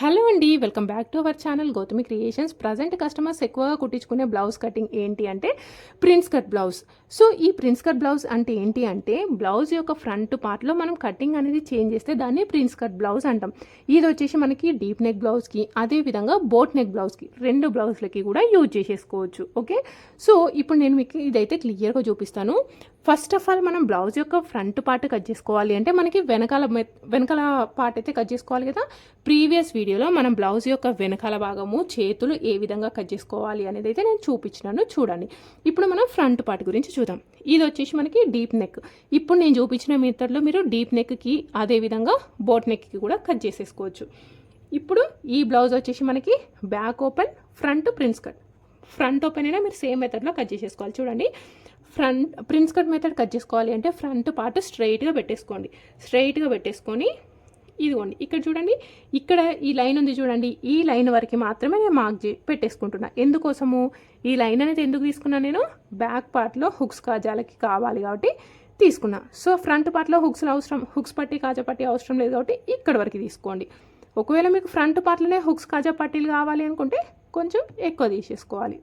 Hello అండి welcome back to our channel Gautami creations. Present customers ఎక్కువగా కుట్టించుకునే blouse cutting ఏంటి అంటే ప్రిన్స్ కట్ బ్లౌజ్. సో ఈ ప్రిన్స్ కట్ బ్లౌజ్ అంటే ఏంటి అంటే బ్లౌజ్ యొక్క ఫ్రంట్ పార్ట్లో మనం కటింగ్ అనేది చేంజ్ చేస్తే దాన్ని ప్రిన్స్ కట్ బ్లౌజ్ అంటాం. ఇది వచ్చేసి మనకి డీప్ నెక్ బ్లౌజ్కి అదేవిధంగా బోట్ నెక్ బ్లౌజ్కి రెండు బ్లౌజ్లకి కూడా యూజ్ చేసేసుకోవచ్చు. ఓకే? సో ఇప్పుడు నేను మీకు ఇదైతే క్లియర్గా చూపిస్తాను. ఫస్ట్ ఆఫ్ ఆల్ మనం బ్లౌజ్ యొక్క ఫ్రంట్ పార్ట్ కట్ చేసుకోవాలి అంటే మనకి వెనకాల వెనకాల పార్ట్ అయితే కట్ చేసుకోవాలి కదా? ప్రీవియస్ వీడియోలో మనం బ్లౌజ్ యొక్క వెనకాల భాగము చేతులు ఏ విధంగా కట్ చేసుకోవాలి అనేది అయితే నేను చూపించినాను. చూడండి. ఇప్పుడు మనం ఫ్రంట్ పార్ట్ గురించి చూద్దాం. ఇది వచ్చేసి మనకి డీప్ నెక్. ఇప్పుడు నేను చూపించిన మెథడ్లో మీరు డీప్ నెక్కి అదేవిధంగా బోట్ నెక్కి కూడా కట్ చేసేసుకోవచ్చు. ఇప్పుడు ఈ బ్లౌజ్ వచ్చేసి మనకి back open front prince cut. Front open అయినా మీరు సేమ్ మెథడ్లో కట్ చేసేసుకోవాలి. చూడండి. Front prince cut method cut చేసుకోవాలి అంటే ఫ్రంట్ పార్ట్ స్ట్రైట్గా పెట్టేసుకోండి. స్ట్రైట్గా పెట్టేసుకొని ఇదిగోండి ఇక్కడ చూడండి ఇక్కడ ఈ లైన్ ఉంది చూడండి ఈ లైన్ వరకు మాత్రమే నేను మార్క్ చే పెట్టేసుకుంటున్నా. ఎందుకోసము? ఈ లైన్ అనేది ఎందుకు తీసుకున్నా నేను? బ్యాక్ పార్ట్లో హుక్స్ కాజాలకి కావాలి కాబట్టి తీసుకున్నా. సో ఫ్రంట్ పార్ట్లో హుక్స్ అవసరం హుక్స్ పట్టి కాజా పట్టి అవసరం లేదు కాబట్టి ఇక్కడ వరకు తీసుకోండి. ఒకవేళ మీకు ఫ్రంట్ పార్ట్లోనే హుక్స్ కాజా పట్టీలు కావాలి అనుకుంటే కొంచెం ఎక్కువ తీసేసుకోవాలి.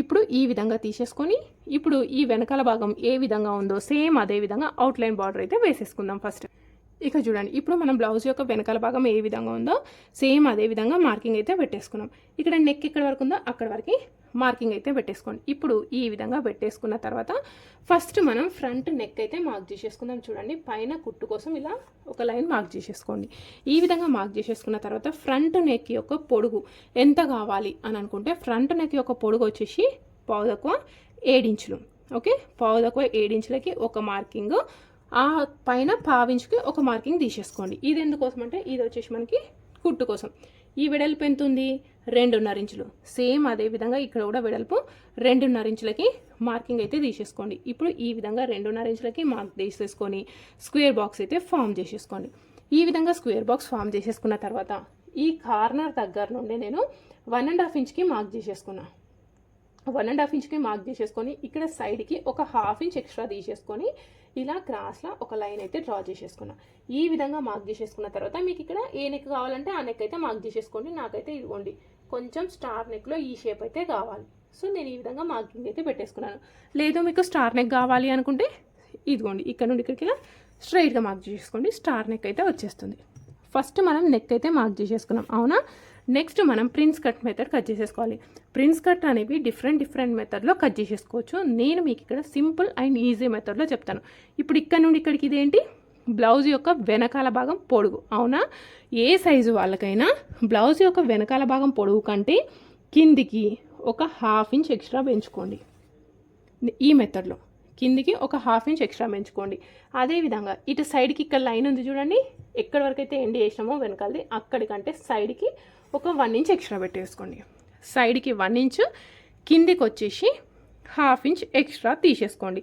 ఇప్పుడు ఈ విధంగా తీసేసుకొని ఇప్పుడు ఈ వెనకాల భాగం ఏ విధంగా ఉందో సేమ్ అదే విధంగా అవుట్లైన్ బార్డర్ అయితే వేసేసుకుందాం ఫస్ట్ ఇక చూడండి ఇప్పుడు మనం బ్లౌజ్ యొక్క వెనకాల భాగం ఏ విధంగా ఉందో సేమ్ అదే విధంగా మార్కింగ్ అయితే పెట్టేసుకున్నాం. ఇక్కడ నెక్ ఎక్కడ వరకు ఉందో అక్కడ వరకు మార్కింగ్ అయితే పెట్టేసుకోండి. ఇప్పుడు ఈ విధంగా పెట్టేసుకున్న తర్వాత ఫస్ట్ మనం ఫ్రంట్ నెక్ అయితే మార్క్ చేసేసుకుందాం చూడండి. పైన కుట్టు కోసం ఇలా ఒక లైన్ మార్క్ చేసేసుకోండి. ఈ విధంగా మార్క్ చేసేసుకున్న తర్వాత ఫ్రంట్ నెక్ యొక్క పొడుగు ఎంత కావాలి అని అనుకుంటే ఫ్రంట్ నెక్ యొక్క పొడుగు వచ్చేసి పావు తక్కువ ఏడించులు ఓకే పావు తక్కువ ఏడించులకి ఒక మార్కింగ్ ఆ పైన పావించుకి ఒక మార్కింగ్ తీసేసుకోండి. ఇది ఎందుకోసం అంటే ఇది వచ్చేసి మనకి కుట్టు కోసం. ఈ వెడల్పు ఎంత ఉంది రెండున్నర ఇంచులు. సేమ్ అదే విధంగా ఇక్కడ కూడా వెడల్పు రెండున్నర ఇంచులకి మార్కింగ్ అయితే తీసేసుకోండి. ఇప్పుడు ఈ విధంగా రెండున్నర ఇంచులకి మార్క్ తీసేసుకొని స్క్వేర్ బాక్స్ అయితే ఫామ్ చేసేసుకోండి. ఈ విధంగా స్క్వేర్ బాక్స్ ఫామ్ చేసేసుకున్న తర్వాత ఈ కార్నర్ దగ్గర నుండి నేను వన్ అండ్ హాఫ్ ఇంచ్కి మార్క్ చేసేసుకున్నా. వన్ అండ్ హాఫ్ ఇంచ్కి మార్క్ చేసేసుకొని ఇక్కడ సైడ్కి ఒక హాఫ్ ఇంచ్ ఎక్స్ట్రా తీసేసుకొని ఇలా క్రాస్లో ఒక లైన్ అయితే డ్రా చేసేసుకున్నా. ఈ విధంగా మార్క్ చేసేసుకున్న తర్వాత మీకు ఇక్కడ ఏ నెక్ కావాలంటే ఆ నెక్ అయితే మార్క్ చేసేసుకోండి. నాకైతే ఇదిగోండి కొంచెం స్టార్ నెక్లో ఈ షేప్ అయితే కావాలి. సో నేను ఈ విధంగా మార్కింగ్ అయితే పెట్టేసుకున్నాను. లేదు మీకు స్టార్ నెక్ కావాలి అనుకుంటే ఇదిగోండి ఇక్కడ నుండి ఇక్కడికి ఇలా స్ట్రైట్గా మార్క్ చేసేసుకోండి. స్టార్ నెక్ అయితే వచ్చేస్తుంది. ఫస్ట్ మనం నెక్ అయితే మార్క్ చేసేసుకున్నాం. అవునా? నెక్స్ట్ మనం ప్రిన్స్ కట్ మెథడ్ కట్ చేసేసుకోవాలి. ప్రిన్స్ కట్ అనేవి డిఫరెంట్ డిఫరెంట్ మెథడ్లో కట్ చేసేసుకోవచ్చు. నేను మీకు ఇక్కడ సింపుల్ అండ్ ఈజీ మెథడ్లో చెప్తాను. ఇప్పుడు ఇక్కడ నుండి ఇక్కడికి ఇదేంటి బ్లౌజ్ యొక్క వెనకాల భాగం పొడుగు. అవునా? ఏ సైజు వాళ్ళకైనా బ్లౌజ్ యొక్క వెనకాల భాగం పొడుగు కంటే కిందికి ఒక హాఫ్ ఇంచ్ ఎక్స్ట్రా పెంచుకోండి. ఈ మెథడ్లో కిందికి ఒక హాఫ్ ఇంచ్ ఎక్స్ట్రా పెంచుకోండి. అదేవిధంగా ఇటు సైడ్కి ఇక్కడ లైన్ ఉంది చూడండి. ఎక్కడి వరకు అయితే ఎండి చేసినామో వెనకాలది అక్కడికంటే సైడ్కి ఒక వన్ ఇంచ్ ఎక్స్ట్రా పెట్టేసుకోండి. సైడ్కి వన్ ఇంచ్ కిందికి వచ్చేసి హాఫ్ ఇంచ్ ఎక్స్ట్రా తీసేసుకోండి.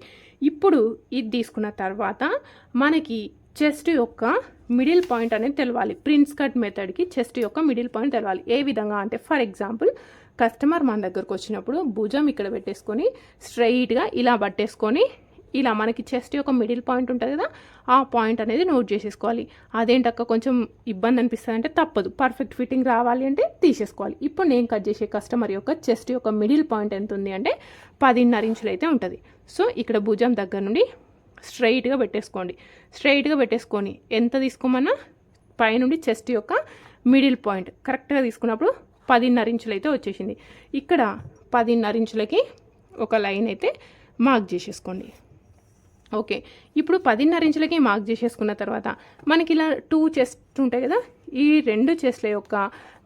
ఇప్పుడు ఇది తీసుకున్న తర్వాత మనకి చెస్ట్ యొక్క మిడిల్ పాయింట్ అనేది తెలవాలి. ప్రిన్స్ కట్ మెథడ్కి చెస్ట్ యొక్క మిడిల్ పాయింట్ తెలవాలి. ఏ విధంగా అంటే ఫర్ ఎగ్జాంపుల్ కస్టమర్ మన దగ్గరకు వచ్చినప్పుడు భుజం ఇక్కడ పెట్టేసుకొని స్ట్రైట్గా ఇలా పట్టేసుకొని ఇలా మనకి చెస్ట్ యొక్క మిడిల్ పాయింట్ ఉంటుంది కదా ఆ పాయింట్ అనేది నోట్ చేసేసుకోవాలి. అదేంటక్క కొంచెం ఇబ్బంది అనిపిస్తుంది అంటే తప్పదు. పర్ఫెక్ట్ ఫిట్టింగ్ రావాలి అంటే తీసేసుకోవాలి. ఇప్పుడు నేను కట్ చేసే కస్టమర్ యొక్క చెస్ట్ యొక్క మిడిల్ పాయింట్ ఎంత ఉంది అంటే పదిన్నర ఇంచులు అయితే ఉంటుంది. సో ఇక్కడ భుజం దగ్గర నుండి స్ట్రైట్గా పెట్టేసుకోండి. స్ట్రైట్గా పెట్టేసుకొని ఎంత తీసుకోమన్నా పైనుండి చెస్ట్ యొక్క మిడిల్ పాయింట్ కరెక్ట్గా తీసుకున్నప్పుడు పదిన్నర ఇంచులు అయితే వచ్చేసింది. ఇక్కడ పదిన్నర ఇంచులకి ఒక లైన్ అయితే మార్క్ చేసేసుకోండి. ఓకే. ఇప్పుడు పదిన్నర ఇంచులకి మార్క్ చేసేసుకున్న తర్వాత మనకి ఇలా టూ చెస్ట్ ఉంటాయి కదా ఈ రెండు చెస్ట్ల యొక్క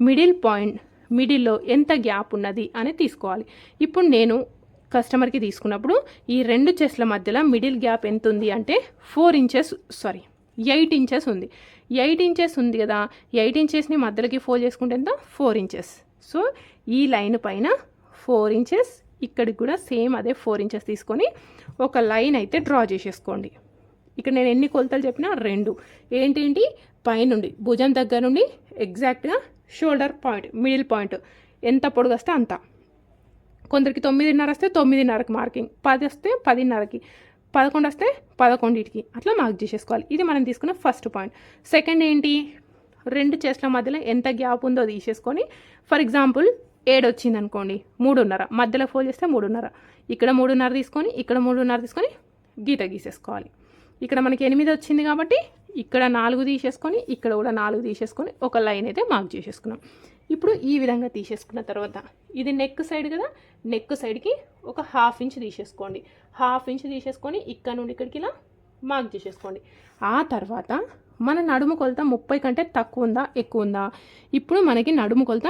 మిడిల్ పాయింట్ మిడిల్లో ఎంత గ్యాప్ ఉన్నది అని తీసుకోవాలి. ఇప్పుడు నేను కస్టమర్కి తీసుకున్నప్పుడు ఈ రెండు చెస్ట్ల మధ్యలో మిడిల్ గ్యాప్ ఎంత ఉంది అంటే four inches sorry eight inches ఉంది. ఎయిట్ ఇంచెస్ ఉంది కదా ఎయిట్ ఇంచెస్ని మధ్యలోకి ఫోర్ చేసుకుంటే ఎంత? Four inches. సో ఈ లైన్ పైన ఫోర్ ఇంచెస్ ఇక్కడికి కూడా సేమ్ అదే ఫోర్ ఇంచెస్ తీసుకొని ఒక లైన్ అయితే డ్రా చేసేసుకోండి. ఇక్కడ నేను ఎన్ని కొలతలు చెప్పినా రెండు. ఏంటేంటి? పైనుండి భుజం దగ్గర నుండి ఎగ్జాక్ట్గా షోల్డర్ పాయింట్ మిడిల్ పాయింట్ ఎంత పొడుగు వస్తే అంత. కొందరికి తొమ్మిదిన్నర వస్తే తొమ్మిదిన్నరకి మార్కింగ్ పది వస్తే పదిన్నరకి పదకొండు వస్తే పదకొండింటికి. అట్లా మార్క్ చేసేసుకోవాలి. ఇది మనం తీసుకున్న ఫస్ట్ పాయింట్ సెకండ్ ఏంటి? రెండు చెస్ట్ల మధ్యలో ఎంత గ్యాప్ ఉందో తీసేసుకొని ఫర్ ఎగ్జాంపుల్ ఏడు వచ్చింది అనుకోండి మూడున్నర. మధ్యలో ఫోల్డ్ చేస్తే మూడున్నర. ఇక్కడ మూడున్నర తీసుకొని ఇక్కడ మూడున్నర తీసుకొని గీత గీసేసుకోవాలి. ఇక్కడ మనకి ఎనిమిది వచ్చింది కాబట్టి ఇక్కడ నాలుగు తీసేసుకొని ఇక్కడ కూడా నాలుగు తీసేసుకొని ఒక లైన్ అయితే మార్క్ చేసేసుకున్నాం. ఇప్పుడు ఈ విధంగా తీసేసుకున్న తర్వాత ఇది నెక్ సైడ్ కదా నెక్ సైడ్కి ఒక హాఫ్ ఇంచ్ తీసేసుకోండి. హాఫ్ ఇంచ్ తీసేసుకొని ఇక్కడ నుండి ఇక్కడికి ఇలా మార్క్ చేసేసుకోండి. ఆ తర్వాత మన నడుము కొలత ముప్పై కంటే తక్కువ ఉందా ఎక్కువ ఉందా? ఇప్పుడు మనకి నడుము కొలత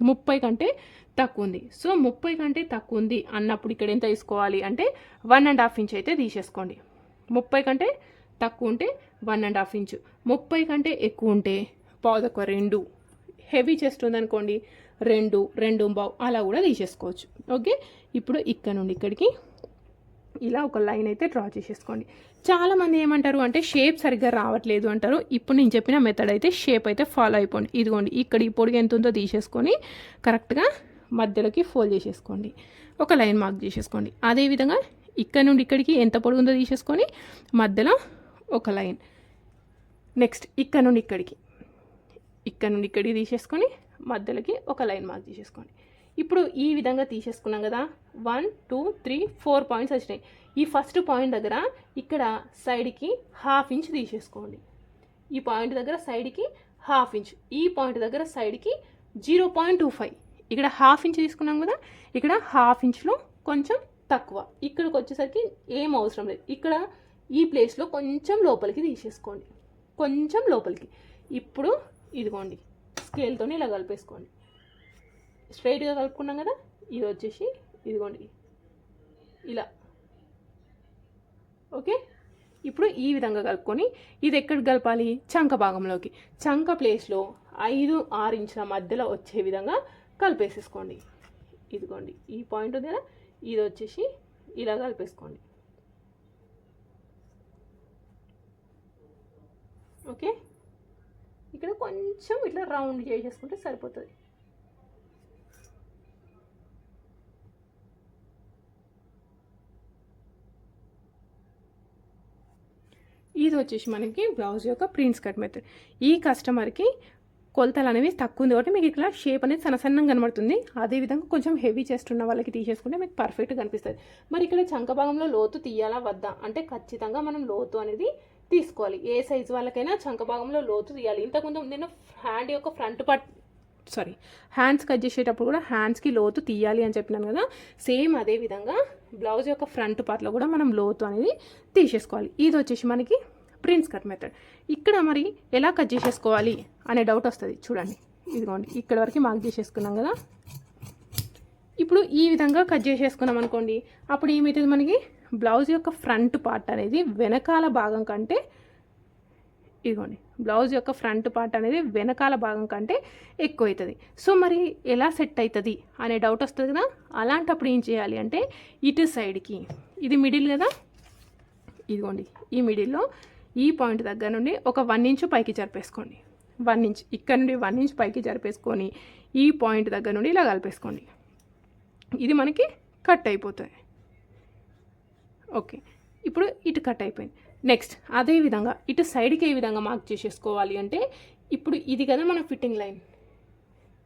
ముప్పై కంటే తక్కువ ఉంది సో ముప్పై కంటే తక్కువ ఉంది అన్నప్పుడు ఇక్కడ ఎంత తీసుకోవాలి అంటే వన్ అండ్ హాఫ్ ఇంచ్ అయితే తీసేసుకోండి. ముప్పై కంటే తక్కువ ఉంటే వన్ అండ్ హాఫ్ ఇంచు. ముప్పై కంటే ఎక్కువ ఉంటే పావుదొక్క రెండు. హెవీ చెస్ట్ ఉందనుకోండి రెండు రెండు బావు అలా కూడా తీసేసుకోవచ్చు. ఓకే? ఇప్పుడు ఇక్కడ నుండి ఇక్కడికి ఇలా ఒక లైన్ అయితే డ్రా చేసేసుకోండి. చాలామంది ఏమంటారు అంటే షేప్ సరిగ్గా రావట్లేదు అంటారు. ఇప్పుడు నేను చెప్పిన మెథడ్ అయితే షేప్ అయితే ఫాలో అయిపోండి. ఇదిగోండి ఇక్కడ ఈ పొడుగు ఎంత ఉందో తీసేసుకొని కరెక్ట్గా మధ్యలోకి ఫోల్డ్ చేసేసుకోండి. ఒక లైన్ మార్క్ చేసేసుకోండి. అదేవిధంగా ఇక్కడ నుండి ఇక్కడికి ఎంత పొడుగు ఉందో తీసేసుకొని మధ్యలో ఒక లైన్. నెక్స్ట్ ఇక్కడ నుండి ఇక్కడికి. ఇక్కడ నుండి ఇక్కడికి తీసేసుకొని మధ్యలోకి ఒక లైన్ మార్క్ చేసేసుకోండి. ఇప్పుడు ఈ విధంగా తీసేసుకున్నాం కదా. One two three four points వచ్చినాయి. ఈ ఫస్ట్ పాయింట్ దగ్గర ఇక్కడ సైడ్కి హాఫ్ ఇంచ్ తీసేసుకోండి. ఈ పాయింట్ దగ్గర సైడ్కి హాఫ్ ఇంచ్ ఈ పాయింట్ దగ్గర సైడ్కి జీరో పాయింట్ టూ ఫైవ్ ఇక్కడ హాఫ్ ఇంచ్ తీసుకున్నాం కదా. ఇక్కడ హాఫ్ ఇంచ్లో కొంచెం తక్కువ. ఇక్కడికి వచ్చేసరికి ఏం అవసరం లేదు. ఇక్కడ ఈ ప్లేస్లో కొంచెం లోపలికి తీసేసుకోండి. కొంచెం లోపలికి. ఇప్పుడు ఇదిగోండి. స్కేల్తోనే ఇలా కలిపేసుకోండి. స్ట్రైట్గా కలుపుకున్నాం కదా ఇది వచ్చేసి ఇదిగోండి. ఇలా. ఓకే? ఇప్పుడు ఈ విధంగా కలుపుకొని ఇది ఎక్కడ కలపాలి? చంక భాగంలోకి. చంక ప్లేస్లో ఐదు ఆరు ఇంచుల మధ్యలో వచ్చే విధంగా కలిపేసేసుకోండి. ఇదిగోండి ఈ పాయింట్ ఉంది కదా ఇది వచ్చేసి ఇలా కలిపేసుకోండి. ఓకే? ఇక్కడ కొంచెం ఇట్లా రౌండ్ చేసేసుకుంటే సరిపోతుంది. వచ్చేసి మనకి బ్లౌజ్ యొక్క ప్రింట్స్ కట్ మెథడ్ ఈ కస్టమర్కి కొలతలు అనేవి తక్కువ ఉంది కాబట్టి మీకు ఇక్కడ షేప్ అనేది సన్న సన్నంగా కనబడుతుంది. అదేవిధంగా కొంచెం హెవీ చెస్ట్ ఉన్న వాళ్ళకి తీసేసుకుంటే మీకు పర్ఫెక్ట్ కనిపిస్తుంది. మరి ఇక్కడ చంక భాగంలో లోతు తీయాలా వద్దా? అంటే ఖచ్చితంగా మనం లోతు అనేది తీసుకోవాలి. ఏ సైజు వాళ్ళకైనా చంక భాగంలో లోతు తీయాలి. ఇంతకుముందు నేను హ్యాండ్ యొక్క front part sorry hands cut చేసేటప్పుడు కూడా హ్యాండ్స్కి లోతు తీయాలి అని చెప్పినాను కదా. సేమ్ అదే విధంగా బ్లౌజ్ యొక్క ఫ్రంట్ పార్ట్లో కూడా మనం లోతు అనేది తీసేసుకోవాలి. ఇది వచ్చేసి మనకి ప్రిన్స్ కట్ మెథడ్ ఇక్కడ మరి ఎలా కట్ చేసేసుకోవాలి అనే డౌట్ వస్తుంది. చూడండి. ఇదిగోండి. ఇక్కడ వరకు మార్క్ చేసేసుకున్నాం కదా. ఇప్పుడు ఈ విధంగా కట్ చేసేసుకున్నాం అనుకోండి. అప్పుడు ఏమవుతుంది మనకి? బ్లౌజ్ యొక్క ఫ్రంట్ పార్ట్ అనేది వెనకాల భాగం కంటే ఇదిగోండి. బ్లౌజ్ యొక్క ఫ్రంట్ పార్ట్ అనేది వెనకాల భాగం కంటే ఎక్కువ అవుతుంది సో మరి ఎలా సెట్ అవుతుంది అనే డౌట్ వస్తుంది కదా. అలాంటప్పుడు ఏం చేయాలి అంటే ఇటు సైడ్కి ఇది మిడిల్ కదా? ఇదిగోండి. ఈ మిడిల్లో ఈ పాయింట్ దగ్గర నుండి ఒక వన్ ఇంచ్ పైకి జరిపేసుకోండి. వన్ ఇంచ్ ఇక్కడ నుండి వన్ ఇంచ్ పైకి జరిపేసుకొని ఈ పాయింట్ దగ్గర నుండి ఇలా కలిపేసుకోండి. ఇది మనకి కట్ అయిపోతుంది. ఓకే. ఇప్పుడు ఇటు కట్ అయిపోయింది. నెక్స్ట్ అదే విధంగా ఇటు సైడ్కి ఏ విధంగా మార్క్ చేసేసుకోవాలి అంటే ఇప్పుడు ఇది కదా మన ఫిట్టింగ్ లైన్.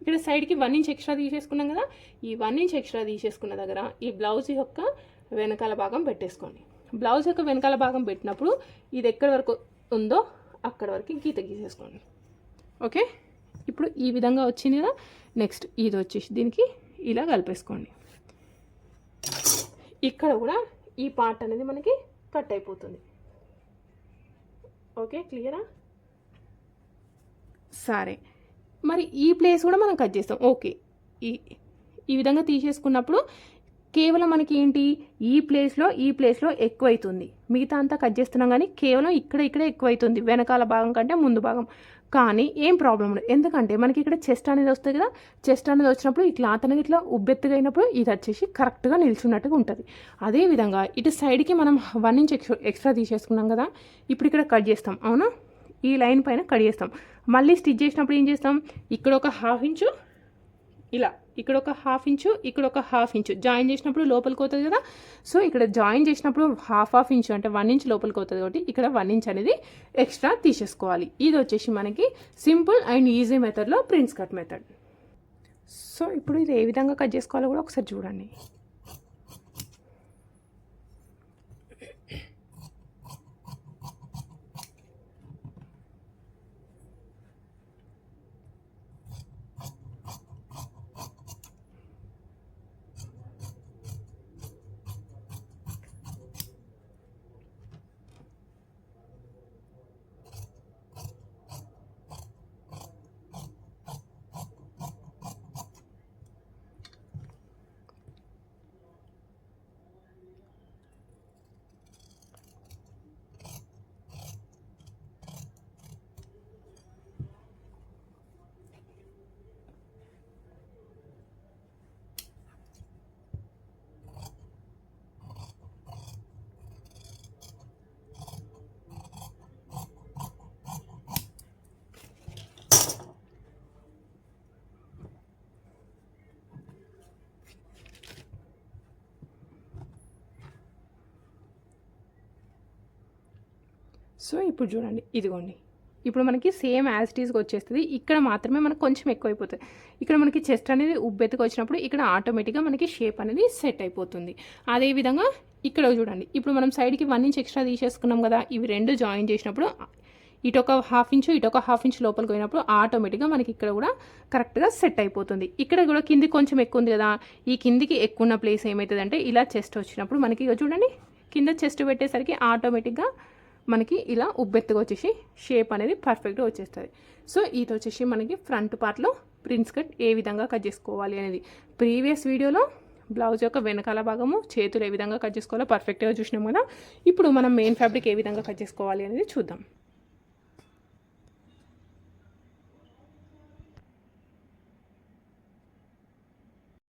ఇక్కడ సైడ్కి వన్ ఇంచ్ ఎక్స్ట్రా తీసేసుకున్నాం కదా ఈ వన్ ఇంచ్ ఎక్స్ట్రా తీసేసుకున్న దగ్గర ఈ బ్లౌజ్ యొక్క వెనకాల భాగం పెట్టేసుకోండి. బ్లౌజ్ యొక్క వెనకాల భాగం పెట్టినప్పుడు ఇది ఎక్కడి వరకు ఉందో అక్కడ వరకు గీత గీసేసుకోండి. ఓకే? ఇప్పుడు ఈ విధంగా వచ్చింది కదా నెక్స్ట్ ఇది వచ్చేసి దీనికి ఇలా కలిపేసుకోండి. ఇక్కడ కూడా ఈ పార్ట్ అనేది మనకి కట్ అయిపోతుంది. ఓకే క్లియరా? సరే. మరి ఈ ప్లేస్ కూడా మనం కట్ చేస్తాం. ఓకే. ఈ ఈ విధంగా తీసేసుకున్నప్పుడు కేవలం మనకి ఏంటి? ఈ ప్లేస్లో ఈ ప్లేస్లో ఎక్కువ అవుతుంది మిగతా అంతా కట్ చేస్తున్నాం కానీ కేవలం ఇక్కడ ఇక్కడ ఎక్కువ అవుతుంది వెనకాల భాగం కంటే ముందు భాగం. కానీ ఏం ప్రాబ్లం లేదు ఎందుకంటే మనకి ఇక్కడ చెస్ట్ అనేది వస్తుంది కదా? చెస్ట్ అనేది వచ్చినప్పుడు ఈ క్లాత్ అనేది ఇట్లా ఉబ్బెత్తుగా అయినప్పుడు ఇది వచ్చేసి కరెక్ట్గా నిల్చున్నట్టుగా ఉంటుంది. అదేవిధంగా ఇటు సైడ్కి మనం వన్ ఇంచ్ ఎక్స్ట్రా ఎక్స్ట్రా తీసేసుకున్నాం కదా? ఇప్పుడు ఇక్కడ కట్ చేస్తాం. అవునా? ఈ లైన్ పైన కట్ చేస్తాం. మళ్ళీ స్టిచ్ చేసినప్పుడు ఏం చేస్తాం? ఇక్కడ ఒక హాఫ్ ఇంచు ఇలా ఇక్కడ ఒక హాఫ్ ఇంచు ఇక్కడ ఒక హాఫ్ ఇంచు జాయిన్ చేసినప్పుడు లోపలికి అవుతుంది కదా? సో ఇక్కడ జాయిన్ చేసినప్పుడు హాఫ్ హాఫ్ ఇంచు అంటే వన్ ఇంచ్ లోపలికి అవుతుంది కాబట్టి ఇక్కడ వన్ ఇంచ్ అనేది ఎక్స్ట్రా తీసేసుకోవాలి. ఇది వచ్చేసి మనకి సింపుల్ అండ్ ఈజీ మెథడ్లో ప్రిన్స్ కట్ మెథడ్ సో ఇప్పుడు ఇది ఏ విధంగా కట్ చేసుకోవాలో కూడా ఒకసారి చూడండి. సో ఇప్పుడు చూడండి ఇదిగోండి. ఇప్పుడు మనకి సేమ్ యాజ్ ఇట్ వచ్చేస్తుంది. ఇక్కడ మాత్రమే మనకు కొంచెం ఎక్కువైపోతుంది. ఇక్కడ మనకి చెస్ట్ అనేది ఉబ్బెత్తుకు వచ్చినప్పుడు ఇక్కడ ఆటోమేటిక్గా మనకి షేప్ అనేది సెట్ అయిపోతుంది. అదేవిధంగా ఇక్కడ చూడండి ఇప్పుడు మనం సైడ్కి వన్ ఇంచ్ ఎక్స్ట్రా తీసేసుకున్నాం కదా ఇవి రెండు జాయిన్ చేసినప్పుడు ఇటొక హాఫ్ ఇంచు ఇటొక హాఫ్ ఇంచ్ లోపలికి పోయినప్పుడు ఆటోమేటిక్గా మనకి ఇక్కడ కూడా కరెక్ట్గా సెట్ అయిపోతుంది. ఇక్కడ కూడా కింది కొంచెం ఎక్కువ ఉంది కదా ఈ కిందికి ఎక్కువ ఉన్న ప్లేస్ ఏమవుతుందంటే ఇలా చెస్ట్ వచ్చినప్పుడు మనకి చూడండి కింద చెస్ట్ పెట్టేసరికి ఆటోమేటిక్గా మనకి ఇలా ఉబ్బెత్తుగా వచ్చేసి షేప్ అనేది పర్ఫెక్ట్గా వచ్చేస్తుంది. సో ఇది వచ్చేసి మనకి ఫ్రంట్ పార్ట్లో ప్రిన్స్ కట్ ఏ విధంగా కట్ చేసుకోవాలి అనేది. ప్రీవియస్ వీడియోలో బ్లౌజ్ యొక్క వెనకాల భాగము చేతులు ఏ విధంగా కట్ చేసుకోవాలో పర్ఫెక్ట్గా చూసినాం కదా. ఇప్పుడు మనం మెయిన్ ఫ్యాబ్రిక్ ఏ విధంగా కట్ చేసుకోవాలి అనేది చూద్దాం.